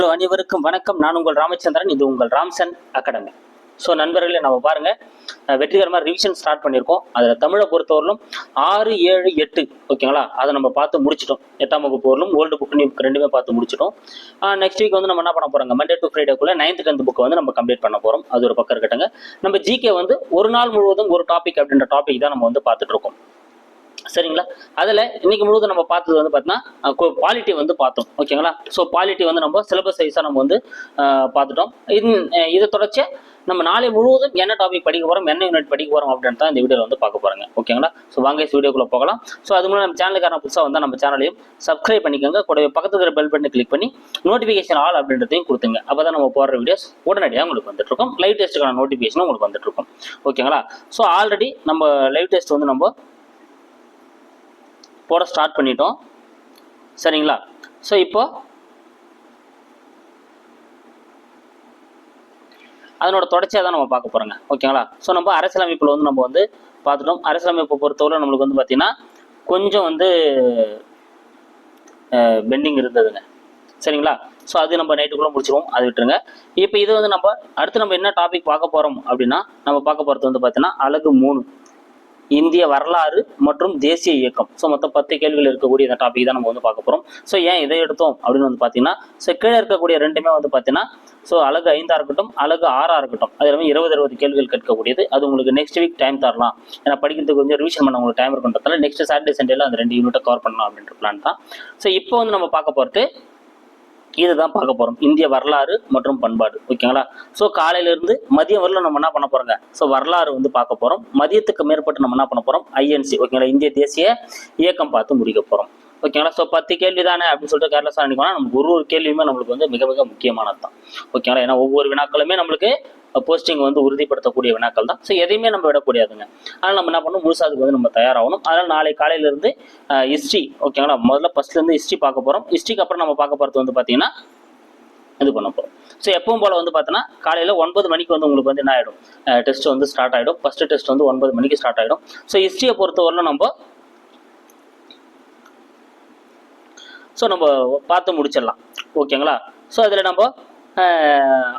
Hello அனைவருக்கும் வணக்கம். நான் உங்கள் ராமச்சந்திரன். இது உங்கள் ராம்சன் அகாடமி. ஸோ நண்பர்களே நம்ம பாருங்க. வெற்றிகரமாக ரிவிஷன் ஸ்டார்ட் பண்ணியிருக்கோம். அதில் தமிழை பொறுத்தவரையிலும் ஆறு ஏழு எட்டு ஓகேங்களா? அதை நம்ம பார்த்து முடிச்சிட்டோம். எட்டாம் வகுப்பு வரலும் ஓல்டு புக் நியூ ரெண்டுமே பார்த்து முடிச்சிட்டோம். நெக்ஸ்ட் வீக் வந்து நம்ம என்ன பண்ண போறோங்க? மண்டே டு ஃப்ரைடேக்குள்ள நைன்த் டென்த் புக்கை வந்து நம்ம கம்ப்ளீட் பண்ண போகிறோம் அது ஒரு பக்கம் இருக்கட்டுங்க. நம்ம ஜிகே வந்து ஒரு நாள் முழுவதும் ஒரு டாபிக் அப்படின்ற டாபிக் தான் நம்ம வந்து பார்த்துட்டு இருக்கோம். சரிங்களா? அதில் இன்னைக்கு முழுவதும் நம்ம பார்த்தது வந்து பார்த்தீங்கன்னா குவாலிட்டி வந்து பார்த்தோம். ஓகேங்களா? ஸோ குவாலிட்டி வந்து நம்ம சிலபஸ் வைஸாக நம்ம வந்து பார்த்துட்டோம். இது இதை தொடர்ச்சி நம்ம நாளை முழுவதும் என்ன டாபிக் படிக்க போகிறோம் என்ன யூனிட் படிக்க போகிறோம் அப்படின்னு தான் இந்த வீடியோவில் வந்து பார்க்க போகிறாங்க ஓகேங்களா? ஸோ வாங்க வீடியோக்குள்ளே போகலாம். ஸோ அது மூலம் நம்ம சேனலுக்கான புதுசாக வந்தால் நம்ம சேனலையும் சப்ஸ்கிரைப் பண்ணிக்கோங்க. கூடவே பக்கத்துல இருக்கிற பெல் பட்டனை கிளிக் பண்ணி நோட்டிஃபிகேஷன் ஆல் அப்படின்றதையும் கொடுத்துங்க. அப்போ தான் நம்ம போடுற வீடியோஸ் உடனடியாக உங்களுக்கு வந்துட்டுருக்கும் லைவ் டெஸ்ட்டுக்கான நோட்டிஃபிகேஷனும் உங்களுக்கு வந்துட்டுருக்கும் ஓகேங்களா? ஸோ ஆல்ரெடி நம்ம லைவ் டெஸ்ட் வந்து நம்ம போட ஸ்டார்ட் பண்ணிட்டோம். சரிங்களா? ஸோ இப்போ அதனோட தொடர்ச்சியாக தான் நம்ம பார்க்க போகிறோங்க ஓகேங்களா? ஸோ நம்ம அரசியலமைப்பில் வந்து நம்ம வந்து பார்த்துட்டோம். அரசியலமைப்பை பொறுத்தவரை நம்மளுக்கு வந்து பார்த்தீங்கன்னா கொஞ்சம் வந்து பெண்டிங் இருந்ததுங்க. சரிங்களா? ஸோ அது நம்ம நைட்டுக்குள்ளே முடிச்சிருவோம். அது விட்டுருங்க. இப்போ இது வந்து நம்ம அடுத்து நம்ம என்ன டாபிக் பார்க்க போகிறோம் அப்படின்னா நம்ம பார்க்க போகிறது வந்து பார்த்தீங்கன்னா அழகு மூணு. இந்திய வரலாறு மற்றும் தேசிய இயக்கம். ஸோ மொத்தம் பத்து கேள்விகள் இருக்கக்கூடிய இந்த டாபிக் தான் நம்ம வந்து பார்க்க போகிறோம் ஸோ ஏன் இதை எடுத்தோம் அப்படின்னு வந்து பார்த்தீங்கன்னா ஸோ கீழே இருக்கக்கூடிய ரெண்டுமே வந்து பார்த்தீங்கன்னா ஸோ அழகு ஐந்தாக இருக்கட்டும் அழகு ஆறாக இருக்கட்டும். அது எல்லாமே இருபது இருபது கேள்விகள் கேட்கக்கூடியது. அது உங்களுக்கு நெக்ஸ்ட் வீக் டைம் தரலாம். ஏன்னா படிக்கிறதுக்கு கொஞ்சம் ரிவிஷன் பண்ண உங்களுக்கு டைம் இருக்குன்றதால நெக்ஸ்ட் சாட்டர்டே சண்டேல அந்த ரெண்டு யூனிட்டை கவர் பண்ணலாம் அப்படின்ற பிளான் தான். ஸோ இப்போ வந்து நம்ம பார்க்க போகிறது இதுதான் பார்க்க போறோம். இந்திய வரலாறு மற்றும் பண்பாடு. ஓகேங்களா? ஸோ காலையிலேருந்து மதியம் வரல நம்ம என்ன பண்ண போறோங்க? ஸோ வரலாறு வந்து பார்க்க போறோம். மதியத்துக்கு மேற்பட்டு நம்ம என்ன பண்ண போறோம்? ஐஎன்சி ஓகேங்களா? இந்திய தேசிய இயக்கம் பார்த்து முடிக்க போறோம். ஓகேங்களா? ஸோ பத்து கேள்வி தானே அப்படின்னு சொல்லிட்டு கேர்லெஸ்ஸாக நினைக்கணும் நமக்கு ஒரு ஒரு கேள்வியுமே நம்மளுக்கு வந்து மிக மிக முக்கியமானது தான் ஓகேங்களா? ஏன்னா ஒவ்வொரு வினாக்களுமே நம்மளுக்கு போஸ்டிங் வந்து உறுதிப்படுத்தக்கூடிய வினாக்கள் தான். ஸோ எதையுமே நம்ம விடக்கூடாதுங்க. அதனால் நம்ம என்ன பண்ணணும்? முழுசாக அதுக்கு வந்து நம்ம தயாராகணும். அதனால் நாளை காலையிலேருந்து ஹிஸ்ட்ரி ஓகேங்களா முதல்ல ஃபர்ஸ்ட்லேருந்து ஹிஸ்ட்ரி பார்க்க போகிறோம் ஹிஸ்ட்ரிக்கு அப்புறம் நம்ம பார்க்க போகிறது வந்து பார்த்தீங்கன்னா இது பண்ண போகிறோம் ஸோ எப்பவும் போல் வந்து பார்த்தோன்னா காலையில் ஒன்பது மணிக்கு வந்து உங்களுக்கு வந்து என்ன ஆகிடும் டெஸ்ட் வந்து ஸ்டார்ட் ஆகிடும் ஃபஸ்ட்டு டெஸ்ட் வந்து ஒன்பது மணிக்கு ஸ்டார்ட் ஆகிடும் ஸோ ஹிஸ்ட்ரியை பொறுத்தவரையிலும் நம்ம ஸோ நம்ம பார்த்து முடிச்சிடலாம். ஓகேங்களா ஸோ அதில் நம்ம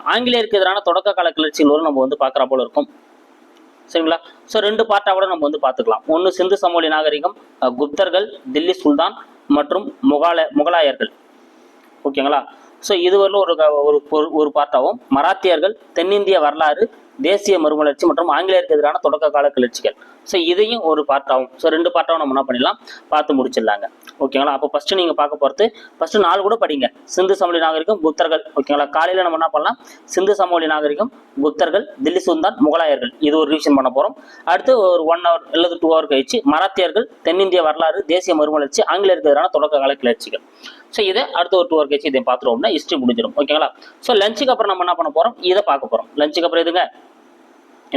ஆங்கிலேயருக்கு எதிரான தொடக்க கால கிளர்ச்சிகளோடு நம்ம வந்து பார்க்குற போல இருக்கும். சரிங்களா? ஸோ ரெண்டு பார்ட்டாக கூட நம்ம வந்து பார்த்துக்கலாம். ஒன்று சிந்து சமோலி நாகரிகம் குப்தர்கள் தில்லி சுல்தான் மற்றும் முகால முகலாயர்கள். ஓகேங்களா? ஸோ இதுவரையிலும் ஒரு க- ஒரு ஒரு- ஒரு பார்ட்டாகவும் மராத்தியர்கள் தென்னிந்திய வரலாறு தேசிய மறுமலர்ச்சி மற்றும் ஆங்கிலேயருக்கு எதிரான தொடக்க கால கிளர்ச்சிகள். ஸோ இதையும் ஒரு பார்ட்டாகவும் ஸோ ரெண்டு பார்ட்டாகவும் நம்ம என்ன பண்ணிடலாம்? பார்த்து முடிச்சிடலாங்க. ஓகேங்களா அப்போ ஃபஸ்ட்டு நீங்கள் பார்க்க போகிறது ஃபஸ்ட்டு நாலு கூட படிங்க. சிந்து சமவெளி நாகரிகம் புத்தர்கள். ஓகேங்களா காலையில் நம்ம என்ன பண்ணலாம்? சிந்து சமவெளி நாகரிகம் புத்தர்கள் தில்லி சுல்தான் முகலாயர்கள். இது ஒரு ரிவிஷன் பண்ண போகிறோம் அடுத்து ஒரு ஒன் ஹவர் அல்லது டூ ஹவர் கழிச்சு மராத்தியர்கள் தென்னிந்திய வரலாறு தேசிய மறுமலர்ச்சி ஆங்கிலேயருக்கு எதிரான தொடக்க கால கிளர்ச்சிகள். ஸோ இதை அடுத்த ஒரு டூ ஹவர் கழிச்சு இதை பார்த்துருவோம்னா ஹிஸ்ட்ரி முடிஞ்சிடும். ஓகேங்களா ஸோ லஞ்சுக்கு அப்புறம் நம்ம என்ன பண்ண போகிறோம் இதை பார்க்க போகிறோம் லஞ்சுக்கு அப்புறம் எதுங்க?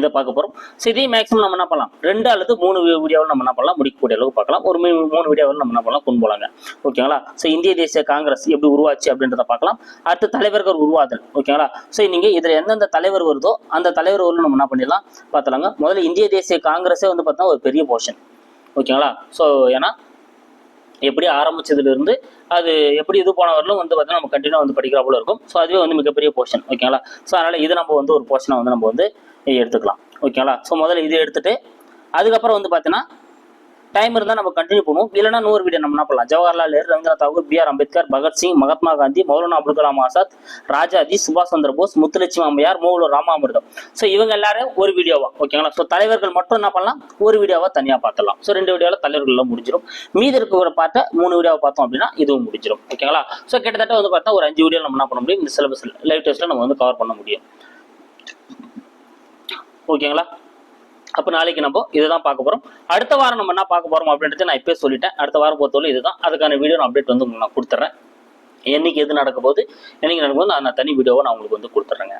இதை பார்க்க போகிறோம் ஸோ இதையும் மேக்ஸிமம் நம்ம என்ன பண்ணலாம்? ரெண்டு அல்லது மூணு வீடியோவில் நம்ம என்ன பண்ணலாம்? முடிக்கக்கூடிய அளவுக்கு பார்க்கலாம். ஒரு மூணு வீடியோவில் நம்ம என்ன பண்ணலாம்? கொண்டு போகலாங்க ஓகேங்களா ஸோ இந்திய தேசிய காங்கிரஸ் எப்படி உருவாச்சு அப்படின்றத பார்க்கலாம். அடுத்து தலைவர்கள் உருவாதல். ஓகேங்களா ஸோ நீங்கள் இதில் எந்தெந்த தலைவர் வருதோ அந்த தலைவர் வரலும் நம்ம என்ன பண்ணிடலாம்? பார்த்தலாங்க முதல்ல இந்திய தேசிய காங்கிரஸே வந்து பார்த்தோம்னா ஒரு பெரிய போர்ஷன் ஓகேங்களா ஸோ ஏன்னா எப்படி ஆரம்பிச்சதுலேருந்து அது எப்படி இது போன வரலும் வந்து பார்த்தீங்கன்னா நம்ம கண்டினியூ வந்து படிக்கிற போல இருக்கும். ஸோ அதுவே வந்து மிகப்பெரிய போர்ஷன் ஓகேங்களா ஸோ அதனால் இது நம்ம வந்து ஒரு போர்ஷனை வந்து நம்ம வந்து எடுத்துக்கலாம் ஓகேங்களா ஸோ முதல்ல இது எடுத்துகிட்டு அதுக்கப்புறம் வந்து பார்த்தீங்கன்னா டைம் இருந்தால் நம்ம கண்டினியூ பண்ணுவோம். இல்லைன்னா நூறு வீடியோ நம்ம என்ன பண்ணலாம்? ஜவஹர்லால் நேரு ரவீந்திரநாத் தாகூர் பி ஆர் அம்பேத்கர் பகத்சிங் மகாத்மா காந்தி மௌலானா அப்துல் கலாம் ஆசாத் ராஜாஜி சுபாஷ் சந்திர போஸ் முத்துலட்சுமி அம்மையார் மூவலூர் ராமாமிர்தம். ஸோ இவங்க எல்லாரும் ஒரு வீடியோவா ஓகேங்களா ஸோ தலைவர்கள் மட்டும் என்ன பண்ணலாம்? ஒரு வீடியோவா தனியாக பார்த்துலாம் ஸோ ரெண்டு வீடியோவில் தலைவர்கள்லாம் முடிஞ்சிடும் மீதி இருக்கிற பார்ட்ட மூணு வீடியோவை பார்த்தோம் அப்படின்னா இதுவும் முடிஞ்சிடும் ஓகேங்களா ஸோ கிட்டத்தட்ட வந்து பார்த்தா ஒரு அஞ்சு வீடியோ நம்ம என்ன பண்ண முடியும்? இந்த சிலபஸ் லைவ் டெஸ்ட்டில் நம்ம வந்து கவர் பண்ண முடியும். ஓகேங்களா அப்போ நாளைக்கு நம்ம இதுதான் பார்க்க போகிறோம் அடுத்த வாரம் நம்ம என்ன பார்க்க போகிறோம் அப்படின்றத நான் இப்போயே சொல்லிட்டேன். அடுத்த வாரம் பொறுத்தவரை இதுதான். அதுக்கான வீடியோ நான் அப்டேட் வந்து உங்களுக்கு நான் கொடுத்துட்றேன் என்னைக்கு எது நடக்க போகுது என்னைக்கு நடக்கும் போது நான் தனி வீடியோவை நான் உங்களுக்கு வந்து கொடுத்துட்றேங்க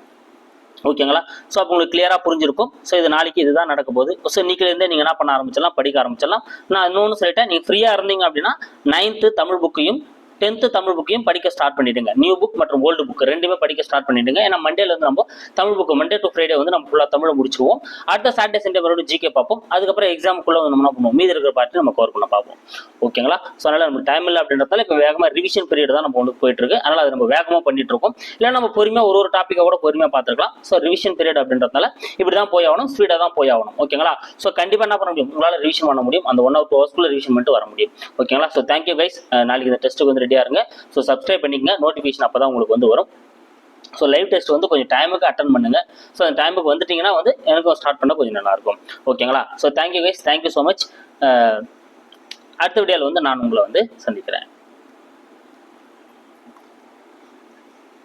ஓகேங்களா ஸோ அப்போ உங்களுக்கு கிளியராக புரிஞ்சிருக்கும். ஸோ இது நாளைக்கு இதுதான் நடக்க போகுது. ஸோ இன்னைக்குலேருந்தே நீங்கள் என்ன பண்ண ஆரம்பிச்சிடலாம் படிக்க ஆரம்பிச்சிடலாம். நான் இன்னொன்று சொல்லிட்டேன். நீங்கள் ஃப்ரீயாக இருந்தீங்க அப்படின்னா நைன்த்து தமிழ் புக்கையும் டென்த்து தமிழ் புக்கையும் படிக்க ஸ்டார்ட் பண்ணிடுங்க. நியூ புக் மற்றும் ஓல்டு புக் ரெண்டுமே படிக்க ஸ்டார்ட் பண்ணிடுங்க. ஏன்னா மண்டேல வந்து நம்ம Tamil book Monday to Friday வந்து நம்ம ஃபுல்லாக தமிழை முடிச்சிருவோம். அடுத்த சாட்டர்டே சண்டே மறுபடியும் ஜிகே பார்ப்போம். அதுக்கப்புறம் எக்ஸாமுக்குள்ள வந்து நம்ம என்ன பண்ணுவோம்? மீதி இருக்கிற பார்ட்டி நம்ம கவர் பண்ண பார்ப்போம். ஓகேங்களா ஸோ அதனால நம்ம டைம் இல்லை அப்படின்றதால இப்போ வேகமாக ரிவிஷன் பீரியட் தான் நம்ம வந்து போயிட்டு இருக்கு. அதனால அது நம்ம வேகமாக பண்ணிட்டு இருக்கோம். இல்லை நம்ம பொறுமையாக ஒரு ஒரு டாப்பிக்கை கூட பொறுமையாக பார்த்துருக்கலாம். ஸோ ரிவிஷன் பீரியட் அப்படின்றதால இப்படி தான் போய் ஆகணும். ஸ்பீடாக தான் போய் ஆகணும். ஓகேங்களா ஸோ கண்டிப்பாக என்ன பண்ண முடியும்? உங்களால் ரிவிஷன் பண்ண முடியும். அந்த ஒன் ஹவர் டூ ஹவர்ஸ்க்குள்ள ரிவிஷன் பண்ணிட்டு வர முடியும். ஓகேங்களா ஸோ தேங்க்யூ கைஸ் நாளைக்கு இந்த டெஸ்ட்டுக்கு வந்து ரெடியாக இருங்க. ஸோ சப்ஸ்கிரைப் பண்ணிக்கங்க. நோட்டிஃபிகேஷன் அப்போ தான் உங்களுக்கு வந்து வரும். ஸோ லைவ் டெஸ்ட் வந்து கொஞ்சம் டைமுக்கு அட்டன் பண்ணுங்க. ஸோ அந்த டைமுக்கு வந்துட்டீங்கன்னா வந்து எனக்கும் ஸ்டார்ட் பண்ண கொஞ்சம் நல்லாயிருக்கும். ஓகேங்களா so thank you guys thank you so much அடுத்த வீடியோவில் வந்து நான் உங்களை வந்து சந்திக்கிறேன்.